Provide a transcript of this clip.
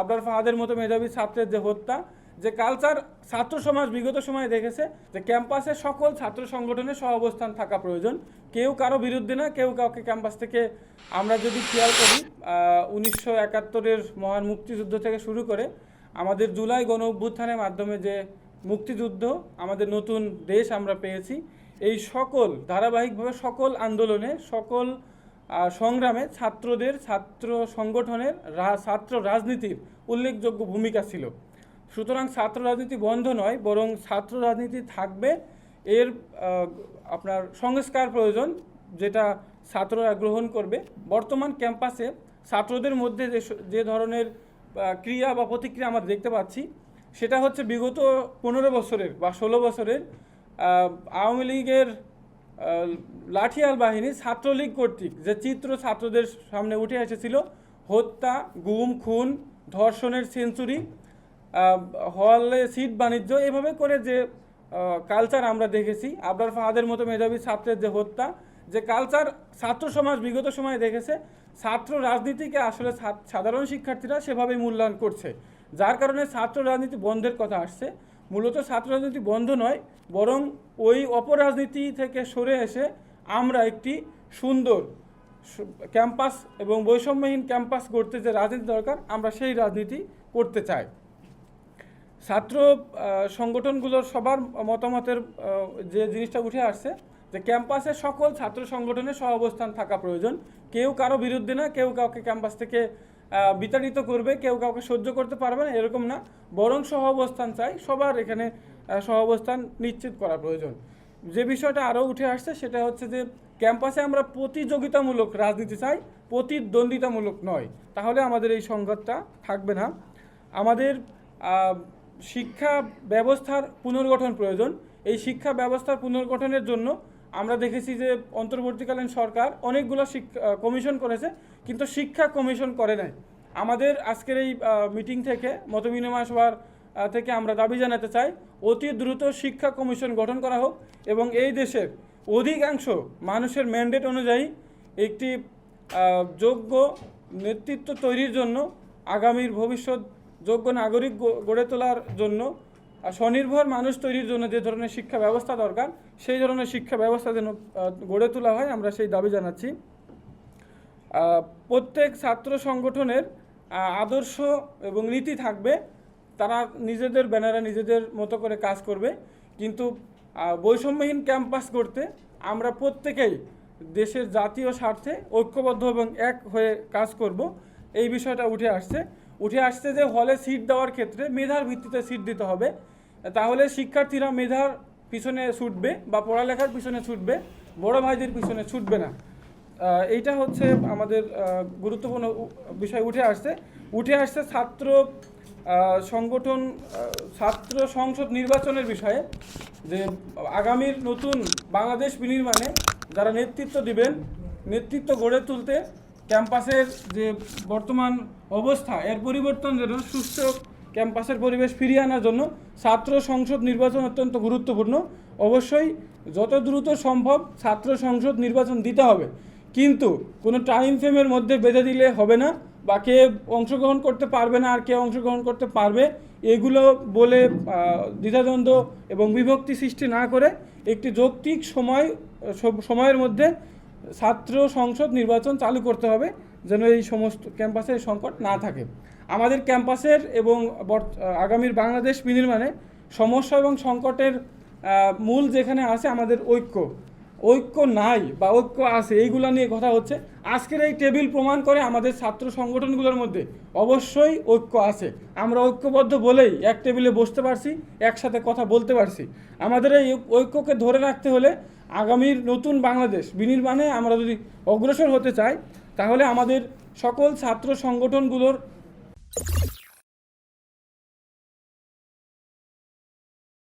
আবরার ফাহাদের মতো মেধাবী ছাত্রের যে হত্যা, যে কালচার ছাত্র সমাজ বিগত সময়ে দেখেছে, যে ক্যাম্পাসে সকল ছাত্র সংগঠনের সহাবস্থান থাকা প্রয়োজন। কেউ কারও বিরুদ্ধে না, কেউ কাউকে ক্যাম্পাস থেকে আমরা যদি খেয়াল করি উনিশশো একাত্তরের মহান মুক্তিযুদ্ধ থেকে শুরু করে আমাদের জুলাই গণ অভ্যুত্থানের মাধ্যমে যে মুক্তিযুদ্ধ, আমাদের নতুন দেশ আমরা পেয়েছি, এই সকল ধারাবাহিকভাবে সকল আন্দোলনে, সকল সংগ্রামে ছাত্রদের, ছাত্র সংগঠনের ছাত্র রাজনীতির উল্লেখযোগ্য ভূমিকা ছিল। সুতরাং ছাত্র রাজনীতি বন্ধ নয়, বরং ছাত্র রাজনীতি থাকবে। এর আপনার সংস্কার প্রয়োজন, যেটা ছাত্ররা গ্রহণ করবে। বর্তমান ক্যাম্পাসে ছাত্রদের মধ্যে যে যে ধরনের ক্রিয়া বা প্রতিক্রিয়া আমরা দেখতে পাচ্ছি, সেটা হচ্ছে বিগত পনেরো বছরের বা ষোলো বছরের আওয়ামী লীগের লাঠিয়াল বাহিনী ছাত্রলীগ কর্তৃক যে চিত্র ছাত্রদের সামনে উঠে এসেছিল, হত্যা, গুম, খুন, ধর্ষণের সেঞ্চুরি হলে সিট বাণিজ্য, এভাবে করে যে কালচার আমরা দেখেছি, আবরার ফাহাদের মতো মেধাবী ছাত্রের যে হত্যা, যে কালচার ছাত্র সমাজ বিগত সময়ে দেখেছে, ছাত্র রাজনীতিকে আসলে সাধারণ শিক্ষার্থীরা সেভাবে মূল্যায়ন করছে, যার কারণে ছাত্র রাজনীতি বন্ধের কথা আসছে। মূলত ছাত্র রাজনীতি বন্ধ নয়, বরং ওই অপরাজনীতি থেকে সরে এসে আমরা একটি সুন্দর ক্যাম্পাস এবং বৈষম্যহীন ক্যাম্পাস গড়তে যে রাজনীতি দরকার, আমরা সেই রাজনীতি করতে চাই। ছাত্র সংগঠনগুলোর সবার মতামতের যে জিনিসটা উঠে আসছে, যে ক্যাম্পাসে সকল ছাত্র সংগঠনের সহাবস্থান থাকা প্রয়োজন। কেউ কারও বিরুদ্ধে না, কেউ কাউকে ক্যাম্পাস থেকে বিতাড়িত করবে কেউ কাউকে সহ্য করতে পারবে না এরকম না। বরং সহাবস্থান চাই সবার এখানে আহ, সহাবস্থান নিশ্চিত করা প্রয়োজন। যে বিষয়টা আরও উঠে আসছে সেটা হচ্ছে যে ক্যাম্পাসে আমরা প্রতিযোগিতামূলক রাজনীতি চাই প্রতিদ্বন্দ্বিতামূলক নয়। তাহলে আমাদের এই সংঘাতটা থাকবে না। আমাদের শিক্ষা ব্যবস্থার পুনর্গঠন প্রয়োজন। এই শিক্ষা ব্যবস্থার পুনর্গঠনের জন্য আমরা দেখেছি যে অন্তর্বর্তীকালীন সরকার অনেকগুলো কমিশন করেছে, কিন্তু শিক্ষা কমিশন করে নাই। আমাদের আজকের এই মিটিং থেকে, মতবিনিময় সভার থেকে আমরা দাবি জানাতে চাই, অতি দ্রুত শিক্ষা কমিশন গঠন করা হোক এবং এই দেশের অধিকাংশ মানুষের ম্যান্ডেট অনুযায়ী একটি যোগ্য নেতৃত্ব তৈরির জন্য, আগামীর ভবিষ্যৎ যোগ্য নাগরিক গড়ে তোলার জন্য আর স্বনির্ভর মানুষ তৈরির জন্য যে ধরনের শিক্ষা ব্যবস্থা দরকার, সেই ধরনের শিক্ষা ব্যবস্থা যেন গড়ে তোলা হয়, আমরা সেই দাবি জানাচ্ছি। প্রত্যেক ছাত্র সংগঠনের আদর্শ এবং নীতি থাকবে, তারা নিজেদের ব্যানারে নিজেদের মতো করে কাজ করবে। কিন্তু বৈষম্যহীন ক্যাম্পাস করতে আমরা প্রত্যেকেই দেশের জাতীয় স্বার্থে ঐক্যবদ্ধ এবং এক হয়ে কাজ করব, এই বিষয়টা উঠে আসছে। উঠে আসছে যে হলে সিট দেওয়ার ক্ষেত্রে মেধার ভিত্তিতে সিট দিতে হবে। তাহলে শিক্ষার্থীরা মেধার পিছনে ছুটবে বা পড়ালেখার পিছনে ছুটবে, বড় ভাইদের পিছনে ছুটবে না। এইটা হচ্ছে আমাদের গুরুত্বপূর্ণ বিষয় উঠে আসছে। উঠে আসছে ছাত্র সংগঠন ছাত্র সংসদ নির্বাচনের বিষয়ে যে আগামীর নতুন বাংলাদেশ বিনির্মাণে যারা নেতৃত্ব দিবেন, নেতৃত্ব গড়ে তুলতে ক্যাম্পাসের যে বর্তমান অবস্থা, এর পরিবর্তন যেন সুস্থ ক্যাম্পাসের পরিবেশ ফিরিয়ে আনার জন্য ছাত্র সংসদ নির্বাচন অত্যন্ত গুরুত্বপূর্ণ। অবশ্যই যত দ্রুত সম্ভব ছাত্র সংসদ নির্বাচন দিতে হবে। কিন্তু কোনো টাইম ফ্রেমের মধ্যে বেঁধে দিলে হবে না বা কে অংশগ্রহণ করতে পারবে না আর কে অংশগ্রহণ করতে পারবে, এগুলো বলে দ্বিধাদ্বন্দ্ব এবং বিভক্তি সৃষ্টি না করে একটি যৌক্তিক সময় সময়ের মধ্যে ছাত্র সংসদ নির্বাচন চালু করতে হবে। যেন এই সমস্ত ক্যাম্পাসে সংকট না থাকে। আমাদের ক্যাম্পাসের এবং আগামীর বাংলাদেশ বিনির্মাণে সমস্যা এবং সংকটের মূল যেখানে আছে আমাদের ঐক্য। ঐক্য নাই বা ঐক্য আছে, এইগুলা নিয়ে কথা হচ্ছে। আজকের এই টেবিল প্রমাণ করে আমাদের ছাত্র সংগঠনগুলোর মধ্যে অবশ্যই ঐক্য আছে। আমরা ঐক্যবদ্ধ বলেই এক টেবিলে বসতে পারছি, একসাথে কথা বলতে পারছি। আমাদের এই ঐক্যকে ধরে রাখতে হলে আগামীর নতুন বাংলাদেশ বিনির্মাণে আমরা যদি অগ্রসর হতে চাই তাহলে আমাদের সকল ছাত্র সংগঠনগুলোর